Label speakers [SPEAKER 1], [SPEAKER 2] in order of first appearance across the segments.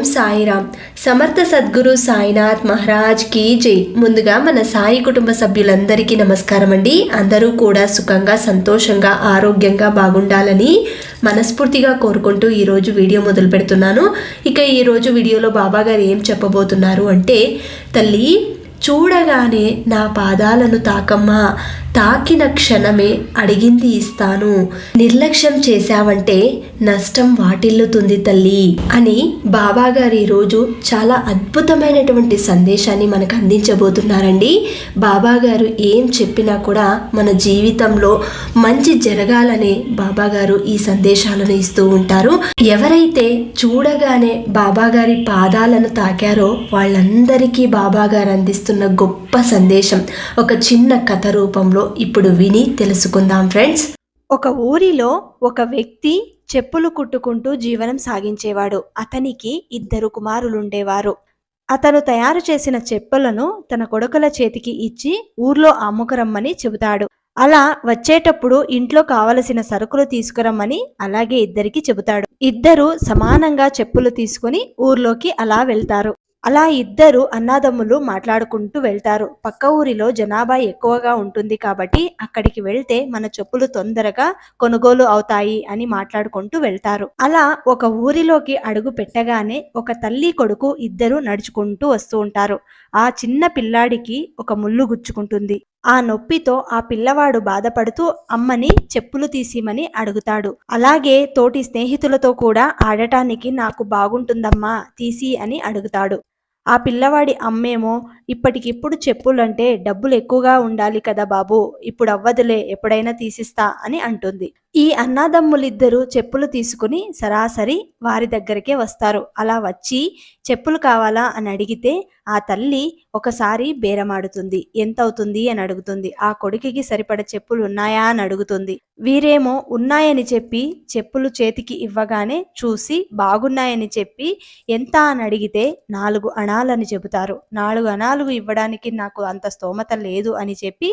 [SPEAKER 1] ఓం సాయిరామ్. సమర్థ సద్గురు సాయినాథ్ మహారాజ్ కీ జై. ముందుగా మన సాయి కుటుంబ సభ్యులందరికీ నమస్కారం అండి. అందరూ కూడా సుఖంగా సంతోషంగా ఆరోగ్యంగా బాగుండాలని మనస్ఫూర్తిగా కోరుకుంటూ ఈరోజు వీడియో మొదలు పెడుతున్నాను. ఇక ఈరోజు వీడియోలో బాబా గారు ఏం చెప్పబోతున్నారు అంటే తల్లి చూడగానే నా పాదాలను తాకమ్మా. తాకిన క్షణమే అడిగింది ఇస్తాను. నిర్లక్ష్యం చేశావంటే నష్టం వాటిల్లుతుంది తల్లి అని బాబాగారు ఈరోజు చాలా అద్భుతమైనటువంటి సందేశాన్ని మనకు అందించబోతున్నారండి. బాబాగారు ఏం చెప్పినా కూడా మన జీవితంలో మంచి జరగాలనే బాబాగారు ఈ సందేశాలను ఇస్తూ ఉంటారు. ఎవరైతే చూడగానే బాబాగారి పాదాలను తాకారో వాళ్ళందరికీ బాబాగారు అందిస్తున్న గొప్ప సందేశం ఒక చిన్న కథ రూపంలో ఇప్పుడు విని తెలుసుకుందాం ఫ్రెండ్స్.
[SPEAKER 2] ఒక ఊరిలో ఒక వ్యక్తి చెప్పులు కుట్టుకుంటూ జీవనం సాగించేవాడు. అతనికి ఇద్దరు కుమారులుండేవారు. అతను తయారు చేసిన చెప్పులను తన కొడుకుల చేతికి ఇచ్చి ఊర్లో అమ్ముకురమ్మని చెబుతాడు. అలా వచ్చేటప్పుడు ఇంట్లో కావలసిన సరుకులు తీసుకురమ్మని అలాగే ఇద్దరికి చెబుతాడు. ఇద్దరు సమానంగా చెప్పులు తీసుకుని ఊర్లోకి అలా వెళ్తారు. అలా ఇద్దరు అన్నాదమ్ములు మాట్లాడుకుంటూ వెళ్తారు. పక్క ఊరిలో జనాభా ఎక్కువగా ఉంటుంది కాబట్టి అక్కడికి వెళ్తే మన చెప్పులు తొందరగా కొనుగోలు అవుతాయి అని మాట్లాడుకుంటూ వెళ్తారు. అలా ఒక ఊరిలోకి అడుగు పెట్టగానే ఒక తల్లి కొడుకు ఇద్దరు నడుచుకుంటూ వస్తూ ఉంటారు. ఆ చిన్న పిల్లాడికి ఒక ముళ్ళు గుచ్చుకుంటుంది. ఆ నొప్పితో ఆ పిల్లవాడు బాధపడుతూ అమ్మని చెప్పులు తీసిమని అడుగుతాడు. అలాగే తోటి స్నేహితులతో కూడా ఆడటానికి నాకు బాగుంటుందమ్మా తీసి అని అడుగుతాడు. ఆ పిల్లవాడి అమ్మేమో ఇప్పటికిప్పుడు చెప్పులంటే డబ్బులు ఎక్కువగా ఉండాలి కదా బాబు ఇప్పుడు అవ్వదులే ఎప్పుడైనా తీసిస్తా అని అంటుంది. ఈ అన్నాదమ్ములిద్దరూ చెప్పులు తీసుకుని సరాసరి వారి దగ్గరికే వస్తారు. అలా వచ్చి చెప్పులు కావాలా అని అడిగితే ఆ తల్లి ఒకసారి బేరమాడుతుంది. ఎంత అవుతుంది అని అడుగుతుంది. ఆ కొడుకుకి సరిపడ చెప్పులు ఉన్నాయా? అని అడుగుతుంది. వీరేమో ఉన్నాయని చెప్పి చెప్పులు చేతికి ఇవ్వగానే చూసి బాగున్నాయని చెప్పి ఎంత అని అడిగితే నాలుగు అణాలని చెబుతారు. నాలుగు అణాలు ఇవ్వడానికి నాకు అంత స్తోమత లేదు అని చెప్పి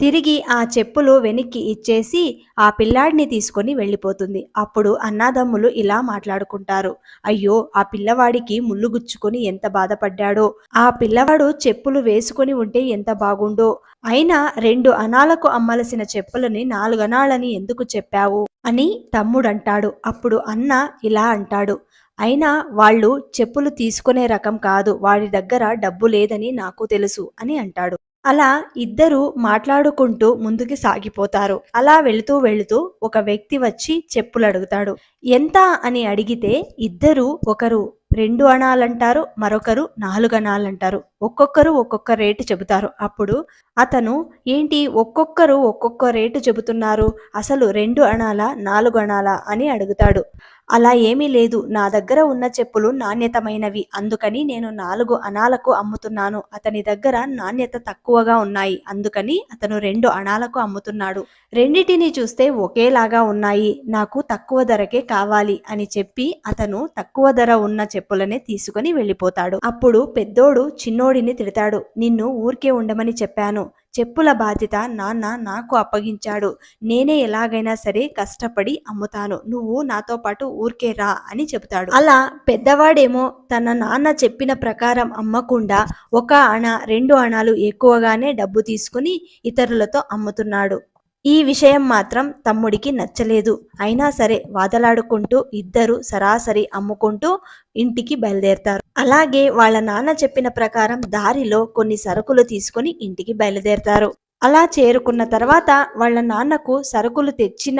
[SPEAKER 2] తిరిగి ఆ చెప్పులు వెనక్కి ఇచ్చేసి ఆ పిల్లాడిని తీసుకొని వెళ్ళిపోతుంది. అప్పుడు అన్నాదమ్ములు ఇలా మాట్లాడుకుంటారు. అయ్యో ఆ పిల్లవాడికి ముళ్ళు గుచ్చుకొని ఎంత బాధపడ్డాడో. ఆ పిల్లవాడు చెప్పులు వేసుకొని ఉంటే ఎంత బాగుండో. అయినా రెండు అనాలకు అమ్మలసిన చెప్పులని నాలుగు అనాలని ఎందుకు చెప్పావు? అని తమ్ముడంటాడు. అప్పుడు అన్న ఇలా అంటాడు. అయినా వాళ్ళు చెప్పులు తీసుకునే రకం కాదు. వాడి దగ్గర డబ్బు లేదని నాకు తెలుసు అని అంటాడు. అలా ఇద్దరు మాట్లాడుకుంటూ ముందుకు సాగిపోతారు. అలా వెళుతూ వెళుతూ ఒక వ్యక్తి వచ్చి చెప్పులు అడుగుతాడు ఎంత? అని అడిగితే ఇద్దరు ఒకరు రెండు అణాలంటారు మరొకరు నాలుగు అణాలంటారు. ఒక్కొక్కరు ఒక్కొక్క రేటు చెబుతారు. అప్పుడు అతను ఏంటి ఒక్కొక్కరు ఒక్కొక్క రేటు చెబుతున్నారు? అసలు రెండు అణాల నాలుగు అణాల? అని అడుగుతాడు. అలా ఏమీ లేదు. నా దగ్గర ఉన్న చెప్పులు నాణ్యతమైనవి. అందుకని నేను నాలుగు అణాలకు అమ్ముతున్నాను. అతని దగ్గర నాణ్యత తక్కువగా ఉన్నాయి. అందుకని అతను రెండు అణాలకు అమ్ముతున్నాడు. రెండిటిని చూస్తే ఒకేలాగా ఉన్నాయి. నాకు తక్కువ ధరకే కావాలి అని చెప్పి అతను తక్కువ ధర ఉన్న చెప్పులనే తీసుకుని వెళ్ళిపోతాడు. అప్పుడు పెద్దోడు చిన్నోడిని తిడతాడు. నిన్ను ఊరికే ఉండమని చెప్పాను. చెప్పుల బాధ్యత నాన్న నాకు అప్పగించాడు. నేనే ఎలాగైనా సరే కష్టపడి అమ్ముతాను. నువ్వు నాతో పాటు ఊరికే రా అని చెబుతాడు. అలా పెద్దవాడేమో తన నాన్న చెప్పిన ప్రకారం అమ్మకుండా ఒక అణ రెండు అణాలు ఎక్కువగానే డబ్బు తీసుకుని ఇతరులతో అమ్ముతున్నాడు. ఈ విషయం మాత్రం తమ్ముడికి నచ్చలేదు. అయినా సరే వాదలాడుకుంటూ ఇద్దరు సరాసరి అమ్ముకుంటూ ఇంటికి బయలుదేరతారు. అలాగే వాళ్ళ నాన్న చెప్పిన ప్రకారం దారిలో కొన్ని సరుకులు తీసుకుని ఇంటికి బయలుదేరతారు. అలా చేరుకున్న తర్వాత వాళ్ళ నాన్నకు సరుకులు తెచ్చిన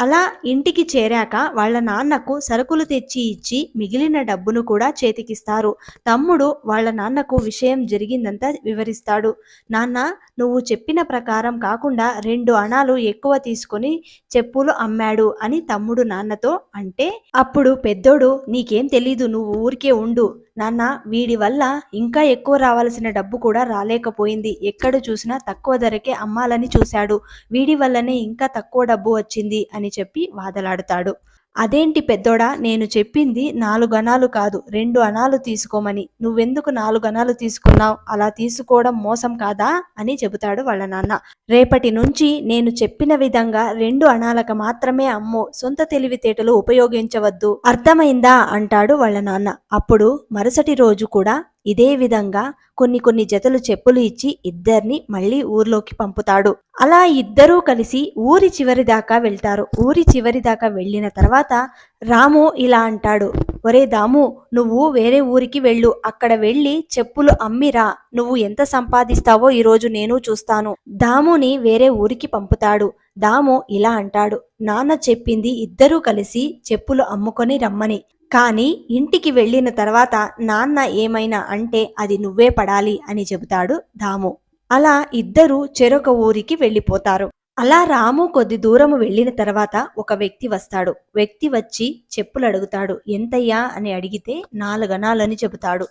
[SPEAKER 2] అలా ఇంటికి చేరాక వాళ్ళ నాన్నకు సరుకులు తెచ్చి ఇచ్చి మిగిలిన డబ్బును కూడా చేతికిస్తారు. తమ్ముడు వాళ్ళ నాన్నకు విషయం జరిగిందంతా వివరిస్తాడు. నాన్న నువ్వు చెప్పిన ప్రకారం కాకుండా రెండు అణాలు ఎక్కువ తీసుకొని చెప్పులు అమ్మాడు అని తమ్ముడు నాన్నతో అంటే అప్పుడు పెద్దోడు నీకేం తెలీదు నువ్వు ఊరికే ఉండు. నాన్న వీడి వల్ల ఇంకా ఎక్కువ రావాల్సిన డబ్బు కూడా రాలేకపోయింది. ఎక్కడ చూసినా తక్కువ ధరకే అమ్మాలని చూశాడు. వీడి వల్లనే ఇంకా తక్కువ డబ్బు వచ్చింది అని చెప్పి వాదలాడుతాడు. అదేంటి పెద్దోడా నేను చెప్పింది నాలుగు అణాలు కాదు రెండు అణాలు తీసుకోమని. నువ్వెందుకు నాలుగు అణాలు తీసుకున్నావు? అలా తీసుకోవడం మోసం కాదా? అని చెబుతాడు వాళ్ళ నాన్న. రేపటి నుంచి నేను చెప్పిన విధంగా రెండు అణాలకు మాత్రమే అమ్ము సొంత తెలివితేటలు ఉపయోగించవద్దు. అర్థమైందా? అంటాడు వాళ్ళ నాన్న. అప్పుడు మరుసటి రోజు కూడా ఇదే విధంగా కొన్ని కొన్ని జతలు చెప్పులు ఇచ్చి ఇద్దరిని మళ్ళీ ఊర్లోకి పంపుతాడు. అలా ఇద్దరూ కలిసి ఊరి చివరి దాకా వెళ్తారు. ఊరి చివరి దాకా వెళ్ళిన తర్వాత రాము ఇలా అంటాడు ఒరే దాము నువ్వు వేరే ఊరికి వెళ్ళు. అక్కడ వెళ్ళి చెప్పులు అమ్మిరా నువ్వు ఎంత సంపాదిస్తావో ఈరోజు నేను చూస్తాను దాముని వేరే ఊరికి పంపుతాడు. దాము ఇలా అంటాడు నాన్న చెప్పింది ఇద్దరూ కలిసి చెప్పులు అమ్ముకొని రమ్మని. కానీ ఇంటికి వెళ్ళిన తర్వాత నాన్న ఏమైనా అంటే అది నువ్వే పడాలి అని చెబుతాడు దాము అలా ఇద్దరు చెరొక ఊరికి వెళ్ళిపోతారు. అలా రాము కొద్ది దూరము వెళ్ళిన తర్వాత ఒక వ్యక్తి వస్తాడు. వ్యక్తి వచ్చి చెప్పులు అడుగుతాడు. ఎంతయ్యా? అని అడిగితే నాలుగనాలని చెబుతాడు.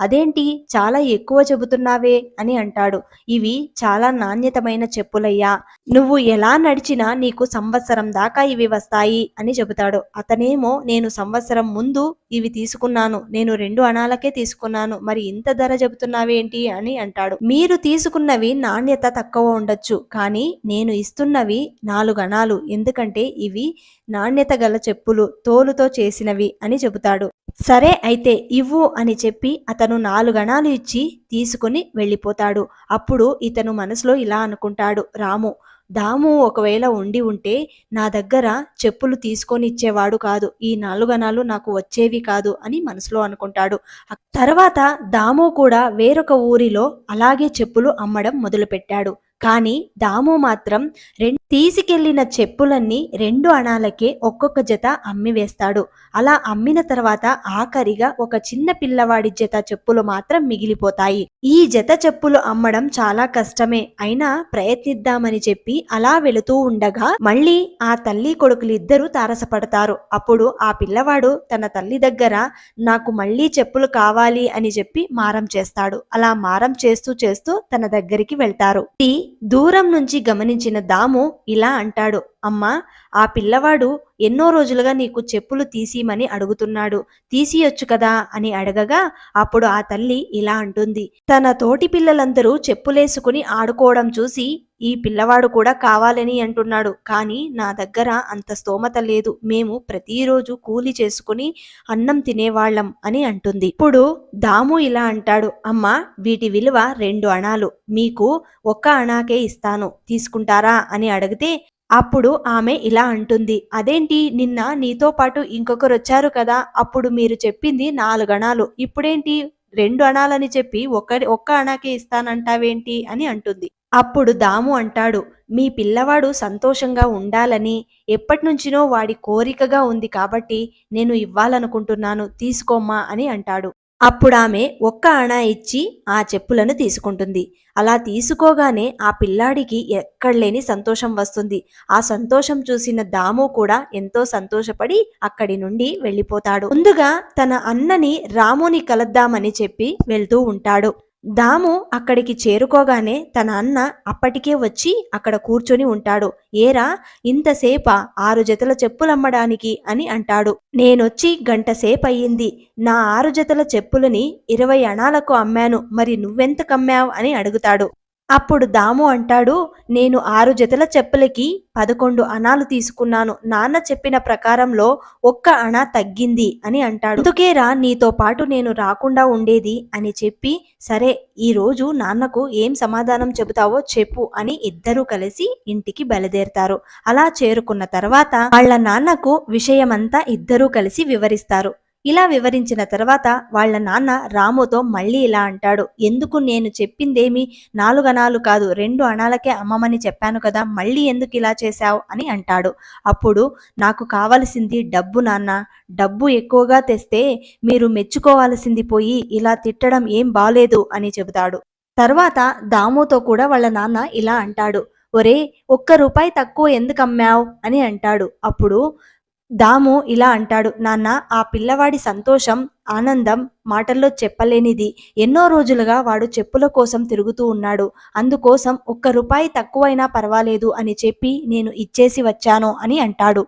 [SPEAKER 2] అదేంటి? చాలా ఎక్కువ చెబుతున్నావే అని అంటాడు. ఇవి చాలా నాణ్యతమైన చెప్పులయ్యా. నువ్వు ఎలా నడిచినా నీకు సంవత్సరం దాకా ఇవి వస్తాయి అని చెబుతాడు. అతనేమో నేను సంవత్సరం ముందు ఇవి తీసుకున్నాను. నేను రెండు అణాలకే తీసుకున్నాను. మరి ఇంత ధర చెబుతున్నావేంటి? అని అంటాడు. మీరు తీసుకున్నవి నాణ్యత తక్కువ ఉండొచ్చు. కానీ నేను ఇస్తున్నవి నాలుగు అణాలు. ఎందుకంటే ఇవి నాణ్యత గల చెప్పులు తోలుతో చేసినవి అని చెబుతాడు. సరే అయితే ఇవ్వు అని చెప్పి అతను నాలుగణాలు ఇచ్చి తీసుకుని వెళ్ళిపోతాడు. అప్పుడు ఇతను మనసులో ఇలా అనుకుంటాడు. రాము దాము ఒకవేళ ఉండి ఉంటే నా దగ్గర చెప్పులు తీసుకొని ఇచ్చేవాడు కాదు. ఈ నాలుగణాలు నాకు వచ్చేవి కాదు అని మనసులో అనుకుంటాడు. తర్వాత దాము కూడా వేరొక ఊరిలో అలాగే చెప్పులు అమ్మడం మొదలుపెట్టాడు. కానీ దాము మాత్రం రెండు తీసుకెళ్ళిన చెప్పులన్నీ రెండు అణాలకే ఒక్కొక్క జత అమ్మి వేస్తాడు. అలా అమ్మిన తర్వాత ఆఖరిగా ఒక చిన్న పిల్లవాడి జత చెప్పులు మాత్రం మిగిలిపోతాయి. ఈ జత చెప్పులు అమ్మడం చాలా కష్టమే. అయినా ప్రయత్నిద్దామని చెప్పి అలా వెళుతూ ఉండగా మళ్ళీ ఆ తల్లి కొడుకులిద్దరూ తారసపడతారు. అప్పుడు ఆ పిల్లవాడు తన తల్లి దగ్గర నాకు మళ్ళీ చెప్పులు కావాలి అని చెప్పి మారం చేస్తాడు. అలా మారం చేస్తూ చేస్తూ తన దగ్గరికి వెళ్తారు. ఈ దూరం నుంచి గమనించిన దాము ఇలా అంటాడు అమ్మా ఆ పిల్లవాడు ఎన్నో రోజులుగా నీకు చెప్పులు తీసిమని అడుగుతున్నాడు. తీసియొచ్చు కదా? అని అడగగా అప్పుడు ఆ తల్లి ఇలా అంటుంది తన తోటి పిల్లలందరూ చెప్పులేసుకుని ఆడుకోవడం చూసి ఈ పిల్లవాడు కూడా కావాలని అంటున్నాడు. కానీ నా దగ్గర అంత స్తోమత లేదు. మేము ప్రతిరోజు కూలి చేసుకుని అన్నం తినేవాళ్ళం అని అంటుంది. ఇప్పుడు దాము ఇలా అంటాడు. అమ్మా వీటి విలువ రెండు అణాలు. మీకు ఒక్క అణాకే ఇస్తాను. తీసుకుంటారా అని అడిగితే అప్పుడు ఆమె ఇలా అంటుంది. అదేంటి? నిన్న నీతో పాటు ఇంకొకరు వచ్చారు కదా. అప్పుడు మీరు చెప్పింది నాలుగు అణాలు. ఇప్పుడేంటి? రెండు అణాలని చెప్పి ఒక్క ఒక్క అణాకే ఇస్తానంటావేంటి? అని అంటుంది. అప్పుడు దాము అంటాడు మీ పిల్లవాడు సంతోషంగా ఉండాలని ఎప్పటినుంచినో వాడి కోరికగా ఉంది కాబట్టి నేను ఇవ్వాలనుకుంటున్నాను తీసుకోమ్మా అని అంటాడు. అప్పుడు ఆమె ఒక్క అణా ఇచ్చి ఆ చెప్పులను తీసుకుంటుంది. అలా తీసుకోగానే ఆ పిల్లాడికి ఎక్కడలేని సంతోషం వస్తుంది. ఆ సంతోషం చూసిన దాము కూడా ఎంతో సంతోషపడి అక్కడి నుండి వెళ్ళిపోతాడు. ముందుగా తన అన్నని రాముని కలుద్దామని చెప్పి వెళ్తూ ఉంటాడు. దాము అక్కడికి చేరుకోగానే తన అన్న అప్పటికే వచ్చి అక్కడ కూర్చొని ఉంటాడు. ఏరా ఇంతసేపా ఆరు జతల చెప్పులమ్మడానికి అని అంటాడు. నేనొచ్చి గంట సేపయ్యింది. నా ఆరు జతల చెప్పులని ఇరవై అణాలకు అమ్మాను. మరి నువ్వెంతకమ్మావు అని అడుగుతాడు. అప్పుడు దాము అంటాడు నేను ఆరు జతల చెప్పులకి పదకొండు అణాలు తీసుకున్నాను. నాన్న చెప్పిన ప్రకారంలో ఒక్క అణ తగ్గింది అని అంటాడు. అందుకేరా నీతో పాటు నేను రాకుండా ఉండేది అని చెప్పి సరే ఈరోజు నాన్నకు ఏం సమాధానం చెబుతావో చెప్పు అని ఇద్దరూ కలిసి ఇంటికి బయలుదేరతారు. అలా చేరుకున్న తర్వాత వాళ్ళ నాన్నకు విషయమంతా ఇద్దరూ కలిసి వివరిస్తారు. ఇలా వివరించిన తర్వాత వాళ్ళ నాన్న రాముతో మళ్ళీ ఇలా అంటాడు ఎందుకు నేను చెప్పిందేమి నాలుగు అణాలు కాదు రెండు అణాలకే అమ్మమని చెప్పాను కదా మళ్ళీ ఎందుకు ఇలా చేశావు? అని అంటాడు. అప్పుడు నాకు కావలసింది డబ్బు నాన్న డబ్బు ఎక్కువగా తెస్తే మీరు మెచ్చుకోవాల్సింది పోయి ఇలా తిట్టడం ఏం బాలేదు అని చెబుతాడు. తర్వాత దాముతో కూడా వాళ్ళ నాన్న ఇలా అంటాడు ఒరే ఒక్క రూపాయి తక్కువ ఎందుకు అమ్మావు అని అంటాడు. అప్పుడు దాము ఇలా అంటాడు నాన్న ఆ పిల్లవాడి సంతోషం ఆనందం మాటల్లో చెప్పలేనిది. ఎన్నో రోజులుగా వాడు చెప్పుల కోసం తిరుగుతూ ఉన్నాడు. అందుకోసం ఒక్క రూపాయి తక్కువైనా పర్వాలేదు అని చెప్పి నేను ఇచ్చేసి వచ్చాను అని అంటాడు.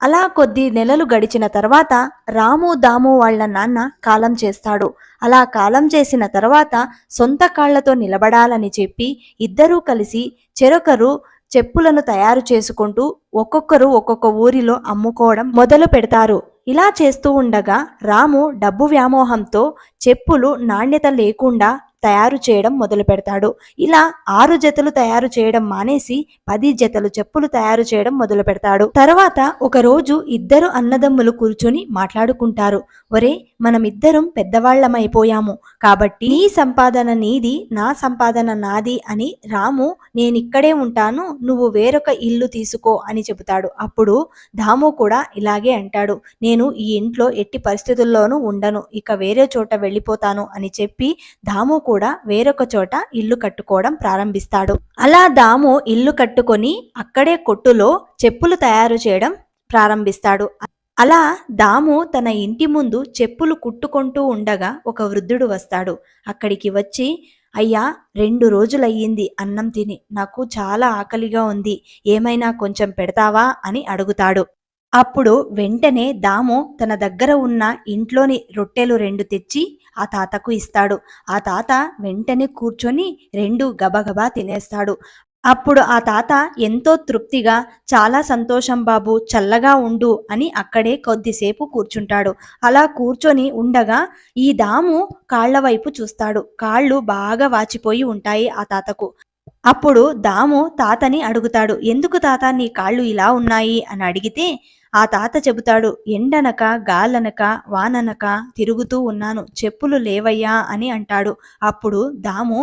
[SPEAKER 2] అలా కొద్ది నెలలు గడిచిన తర్వాత రాము దాము వాళ్ళ నాన్న కాలం చేస్తాడు. అలా కాలం చేసిన తర్వాత సొంత కాళ్ళతో నిలబడాలని చెప్పి ఇద్దరూ కలిసి చెరొకరు చెప్పులను తయారు చేసుకుంటూ ఒక్కొక్కరు ఒక్కొక్క ఊరిలో అమ్ముకోవడం మొదలు పెడతారు. ఇలా చేస్తూ ఉండగా రాము డబ్బు వ్యామోహంతో చెప్పులు నాణ్యత లేకుండా తయారు చేయడం మొదలు పెడతాడు. ఇలా ఆరు జతలు తయారు చేయడం మానేసి పది జతలు చెప్పులు తయారు చేయడం మొదలు పెడతాడు. తర్వాత ఒకరోజు ఇద్దరు అన్నదమ్ములు కూర్చొని మాట్లాడుకుంటారు. ఒరే మనమిద్దరం పెద్దవాళ్ళమైపోయాము కాబట్టి నీ సంపాదన నీది నా సంపాదన నాది అని రాము నేనిక్కడే ఉంటాను నువ్వు వేరొక ఇల్లు తీసుకో అని చెబుతాడు. అప్పుడు దాము కూడా ఇలాగే అంటాడు. నేను ఈ ఇంట్లో ఎట్టి పరిస్థితుల్లోనూ ఉండను. ఇక వేరే చోట వెళ్ళిపోతాను అని చెప్పి దాము కూడా వేరొక చోట ఇల్లు కట్టుకోవడం ప్రారంభిస్తాడు. అలా దాము ఇల్లు కట్టుకొని అక్కడే కొట్టులో చెప్పులు తయారు చేయడం ప్రారంభిస్తాడు. అలా దాము తన ఇంటి ముందు చెప్పులు కుట్టుకుంటూ ఉండగా ఒక వృద్ధుడు వస్తాడు. అక్కడికి వచ్చి అయ్యా రెండు రోజులయ్యింది అన్నం తిని నాకు చాలా ఆకలిగా ఉంది. ఏమైనా కొంచెం పెడతావా? అని అడుగుతాడు. అప్పుడు వెంటనే దాము తన దగ్గర ఉన్న ఇంట్లోని రొట్టెలు రెండు తెచ్చి ఆ తాతకు ఇస్తాడు. ఆ తాత వెంటనే కూర్చొని రెండు గబగబా తినేస్తాడు. అప్పుడు ఆ తాత ఎంతో తృప్తిగా చాలా సంతోషం బాబు చల్లగా ఉండు అని అక్కడే కొద్దిసేపు కూర్చుంటాడు. అలా కూర్చొని ఉండగా ఈ దాము కాళ్ళ వైపు చూస్తాడు. కాళ్ళు బాగా వాచిపోయి ఉంటాయి ఆ తాతకు. అప్పుడు దాము తాతని అడుగుతాడు ఎందుకు తాత నీ కాళ్ళు ఇలా ఉన్నాయి? అని అడిగితే ఆ తాత చెబుతాడు ఎండనక గాలనక వాననక తిరుగుతూ ఉన్నాను. చెప్పులు లేవయ్యా అని అంటాడు. అప్పుడు దాము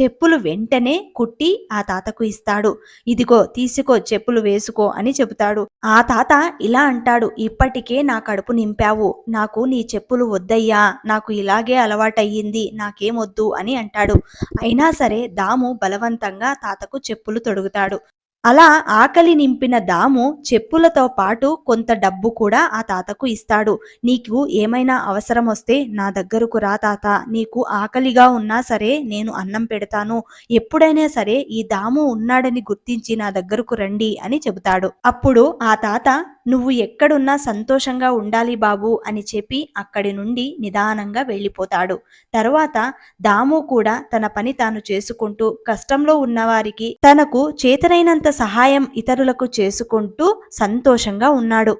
[SPEAKER 2] చెప్పులు వెంటనే కుట్టి ఆ తాతకు ఇస్తాడు. ఇదిగో తీసుకో చెప్పులు వేసుకో అని చెబుతాడు. ఆ తాత ఇలా అంటాడు ఇప్పటికే నా కడుపు నింపావు. నాకు నీ చెప్పులు వద్దయ్యా. నాకు ఇలాగే అలవాటయ్యింది. నాకేమొద్దు అని అంటాడు. అయినా సరే దాము బలవంతంగా తాతకు చెప్పులు తొడుగుతాడు. అలా ఆకలి నింపిన దాము చెప్పులతో పాటు కొంత డబ్బు కూడా ఆ తాతకు ఇస్తాడు. నీకు ఏమైనా అవసరం వస్తే నా దగ్గరకు రా తాత. నీకు ఆకలిగా ఉన్నా సరే నేను అన్నం పెడతాను. ఎప్పుడైనా సరే ఈ దాము ఉన్నాడని గుర్తించి నా దగ్గరకు రండి అని చెబుతాడు. అప్పుడు ఆ తాత నువ్వు ఎక్కడున్నా సంతోషంగా ఉండాలి బాబు అని చెప్పి అక్కడి నుండి నిదానంగా వెళ్ళిపోతాడు. తరువాత దాము కూడా తన పని తాను చేసుకుంటూ కష్టంలో ఉన్నవారికి తనకు చేతనైనంత సహాయం ఇతరులకు చేసుకుంటూ సంతోషంగా ఉన్నాడు.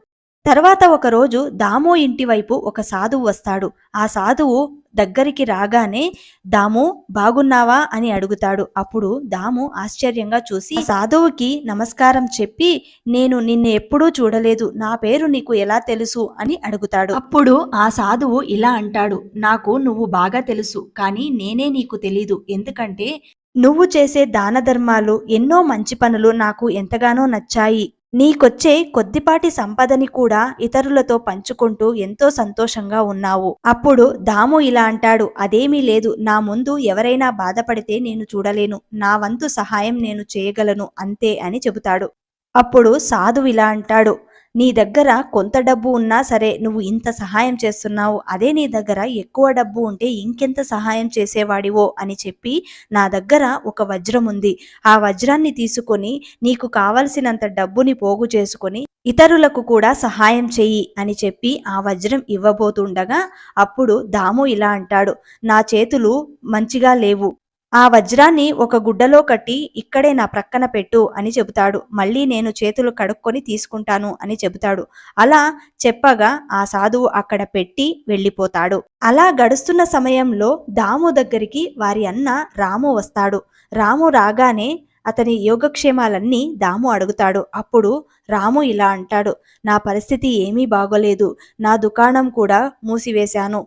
[SPEAKER 2] తర్వాత ఒకరోజు దాము ఇంటివైపు ఒక సాధువు వస్తాడు. ఆ సాధువు దగ్గరికి రాగానే దాము బాగున్నావా? అని అడుగుతాడు. అప్పుడు దాము ఆశ్చర్యంగా చూసి సాధువుకి నమస్కారం చెప్పి నేను నిన్ను ఎప్పుడూ చూడలేదు. నా పేరు నీకు ఎలా తెలుసు? అని అడుగుతాడు. అప్పుడు ఆ సాధువు ఇలా అంటాడు నాకు నువ్వు బాగా తెలుసు కానీ నేనే నీకు తెలీదు. ఎందుకంటే నువ్వు చేసే దాన ధర్మాలు ఎన్నో మంచి పనులు నాకు ఎంతగానో నచ్చాయి. నీకొచ్చే కొద్దిపాటి సంపదని కూడా ఇతరులతో పంచుకుంటూ ఎంతో సంతోషంగా ఉన్నావు. అప్పుడు దాము ఇలా అంటాడు అదేమీ లేదు నా ముందు ఎవరైనా బాధపడితే నేను చూడలేను. నా వంతు సహాయం నేను చేయగలను అంతే అని చెబుతాడు. అప్పుడు సాధు ఇలా అంటాడు నీ దగ్గర కొంత డబ్బు ఉన్నా సరే నువ్వు ఇంత సహాయం చేస్తున్నావు అదే నీ దగ్గర ఎక్కువ డబ్బు ఉంటే ఇంకెంత సహాయం చేసేవాడివో అని చెప్పి నా దగ్గర ఒక వజ్రం ఉంది. ఆ వజ్రాన్ని తీసుకొని నీకు కావలసినంత డబ్బుని పోగు చేసుకొని ఇతరులకు కూడా సహాయం చెయ్యి అని చెప్పి ఆ వజ్రం ఇవ్వబోతుండగా అప్పుడు దాము ఇలా అంటాడు నా చేతులు మంచిగా లేవు. ఆ వజ్రాన్ని ఒక గుడ్డలో కట్టి ఇక్కడే నా ప్రక్కన పెట్టు అని చెబుతాడు. మళ్ళీ నేను చేతులు కడుక్కొని తీసుకుంటాను అని చెబుతాడు. అలా చెప్పగా ఆ సాధువు అక్కడ పెట్టి వెళ్ళిపోతాడు. అలా గడుస్తున్న సమయంలో దాము దగ్గరికి వారి అన్న రాము వస్తాడు. రాము రాగానే అతని యోగక్షేమాలన్నీ దాము అడుగుతాడు. అప్పుడు రాము ఇలా అంటాడు. నా పరిస్థితి ఏమీ బాగోలేదు. నా దుకాణం కూడా మూసివేశాను.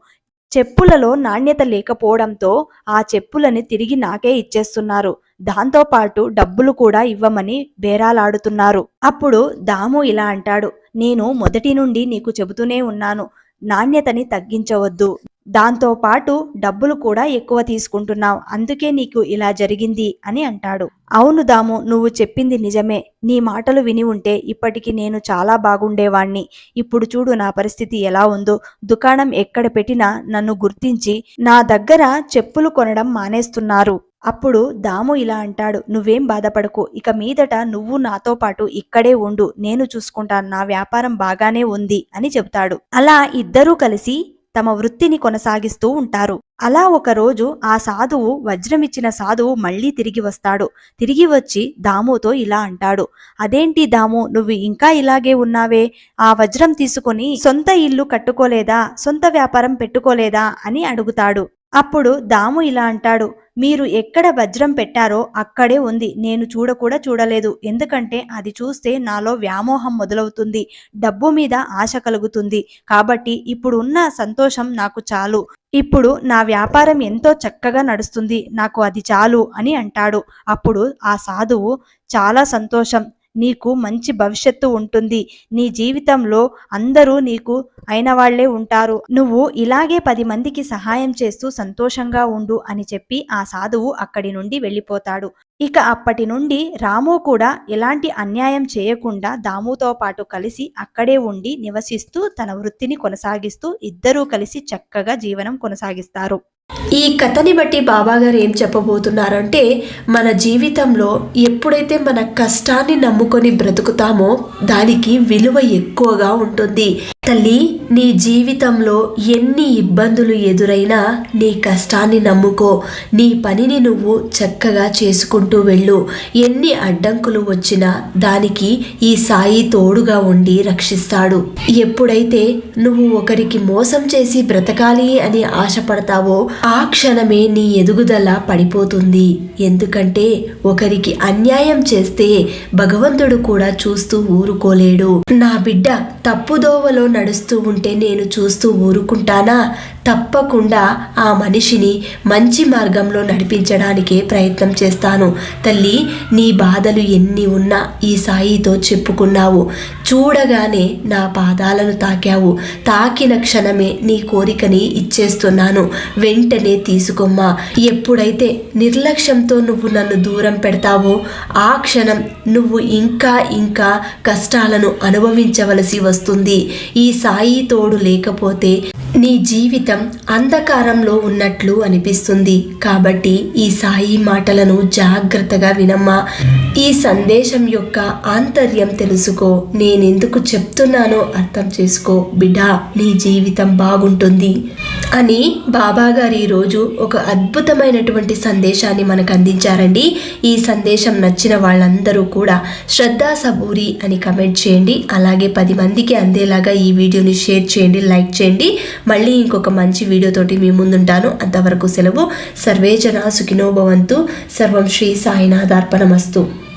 [SPEAKER 2] చెప్పులలో నాణ్యత లేకపోవడంతో ఆ చెప్పులని తిరిగి నాకే ఇచ్చేస్తున్నారు. దాంతో పాటు డబ్బులు కూడా ఇవ్వమని బేరాలాడుతున్నారు. అప్పుడు దాము ఇలా అంటాడు నేను మొదటి నుండి నీకు చెబుతూనే ఉన్నాను. నాణ్యతని తగ్గించవద్దు. దాంతోపాటు డబ్బులు కూడా ఎక్కువ తీసుకుంటున్నావు అందుకే నీకు ఇలా జరిగింది అని అంటాడు. అవును దాము నువ్వు చెప్పింది నిజమే. నీ మాటలు విని ఉంటే ఇప్పటికి నేను చాలా బాగుండేవాణ్ణి. ఇప్పుడు చూడు నా పరిస్థితి ఎలా ఉందో. దుకాణం ఎక్కడ పెట్టినా నన్ను గుర్తించి నా దగ్గర చెప్పులు కొనడం మానేస్తున్నారు. అప్పుడు దాము ఇలా అంటాడు నువ్వేం బాధపడకు. ఇక మీదట నువ్వు నాతో పాటు ఇక్కడే ఉండు. నేను చూసుకుంటాను. నా వ్యాపారం బాగానే ఉంది అని చెబుతాడు అలా ఇద్దరూ కలిసి తమ వృత్తిని కొనసాగిస్తూ ఉంటారు. అలా ఒకరోజు ఆ సాధువు వజ్రమిచ్చిన సాధువు మళ్ళీ తిరిగి వస్తాడు. తిరిగి వచ్చి దాముతో ఇలా అంటాడు. అదేంటి దాము నువ్వు ఇంకా ఇలాగే ఉన్నావే? ఆ వజ్రం తీసుకుని సొంత ఇల్లు కట్టుకోలేదా? సొంత వ్యాపారం పెట్టుకోలేదా? అని అడుగుతాడు. అప్పుడు దాము ఇలా అంటాడు మీరు ఎక్కడ వజ్రం పెట్టారో అక్కడే ఉంది నేను చూడ కూడా చూడలేదు. ఎందుకంటే అది చూస్తే నాలో వ్యామోహం మొదలవుతుంది డబ్బు మీద ఆశ కలుగుతుంది. కాబట్టి ఇప్పుడు ఉన్న సంతోషం నాకు చాలు. ఇప్పుడు నా వ్యాపారం ఎంతో చక్కగా నడుస్తుంది నాకు అది చాలు అని అంటాడు. అప్పుడు ఆ సాధువు చాలా సంతోషం. నీకు మంచి భవిష్యత్తు ఉంటుంది. నీ జీవితంలో అందరూ నీకు అయిన వాళ్ళే ఉంటారు. నువ్వు ఇలాగే పది మందికి సహాయం చేస్తూ సంతోషంగా ఉండు అని చెప్పి ఆ సాధువు అక్కడి నుండి వెళ్ళిపోతాడు. ఇక అప్పటి నుండి రాము కూడా ఎలాంటి అన్యాయం చేయకుండా దాముతో పాటు కలిసి అక్కడే ఉండి నివసిస్తూ తన వృత్తిని కొనసాగిస్తూ ఇద్దరూ కలిసి చక్కగా జీవనం కొనసాగిస్తారు.
[SPEAKER 1] ఈ కథని బట్టి బాబా గారు ఏం చెప్పబోతున్నారంటే మన జీవితంలో ఎప్పుడైతే మన కష్టాన్ని నమ్ముకొని బ్రతుకుతామో దానికి విలువ ఎక్కువగా ఉంటుంది. తల్లి నీ జీవితంలో ఎన్ని ఇబ్బందులు ఎదురైనా నీ కష్టాన్ని నమ్ముకో. నీ పనిని నువ్వు చక్కగా చేసుకుంటూ వెళ్ళు. ఎన్ని అడ్డంకులు వచ్చినా దానికి ఈ సాయి తోడుగా ఉండి రక్షిస్తాడు. ఎప్పుడైతే నువ్వు ఒకరికి మోసం చేసి బ్రతకాలి అని ఆశపడతావో ఆ క్షణమే నీ ఎదుగుదల పడిపోతుంది. ఎందుకంటే ఒకరికి అన్యాయం చేస్తే భగవంతుడు కూడా చూస్తూ ఊరుకోలేడు. నా బిడ్డ తప్పుదోవలో నడుస్తూ ఉంటే నేను చూస్తూ ఊరుకుంటానా? తప్పకుండా ఆ మనిషిని మంచి మార్గంలో నడిపించడానికే ప్రయత్నం చేస్తాను. తల్లి నీ బాధలు ఎన్ని ఉన్నా ఈ సాయితో చెప్పుకున్నావు. చూడగానే నా పాదాలను తాకావు. తాకిన క్షణమే నీ కోరికని ఇచ్చేస్తున్నాను. వెంటనే తీసుకోమ్మా. ఎప్పుడైతే నిర్లక్ష్యంతో నువ్వు నన్ను దూరం పెడతావో ఆ క్షణం నువ్వు ఇంకా ఇంకా కష్టాలను అనుభవించవలసి వస్తుంది. ఈ సాయి తోడు లేకపోతే నీ జీవితం అంధకారంలో ఉన్నట్లు అనిపిస్తుంది. కాబట్టి ఈ సాయి మాటలను జాగ్రత్తగా వినమ్మా. ఈ సందేశం యొక్క ఆంతర్యం తెలుసుకో. నేనెందుకు చెప్తున్నానో అర్థం చేసుకో. బిడ్డా నీ జీవితం బాగుంటుంది. అని బాబాగారు ఈరోజు ఒక అద్భుతమైనటువంటి సందేశాన్ని మనకు అందించారండి. ఈ సందేశం నచ్చిన వాళ్ళందరూ కూడా శ్రద్ధా సబూరి అని కమెంట్ చేయండి. అలాగే పది మందికి అందేలాగా ఈ వీడియోని షేర్ చేయండి లైక్ చేయండి. మళ్ళీ ఇంకొక మంచి వీడియోతోటి మీ ముందుంటాను. అంతవరకు సెలవు. సర్వేజన సుఖినోభవంతు సర్వం శ్రీ సాయినాథార్పణమస్తు.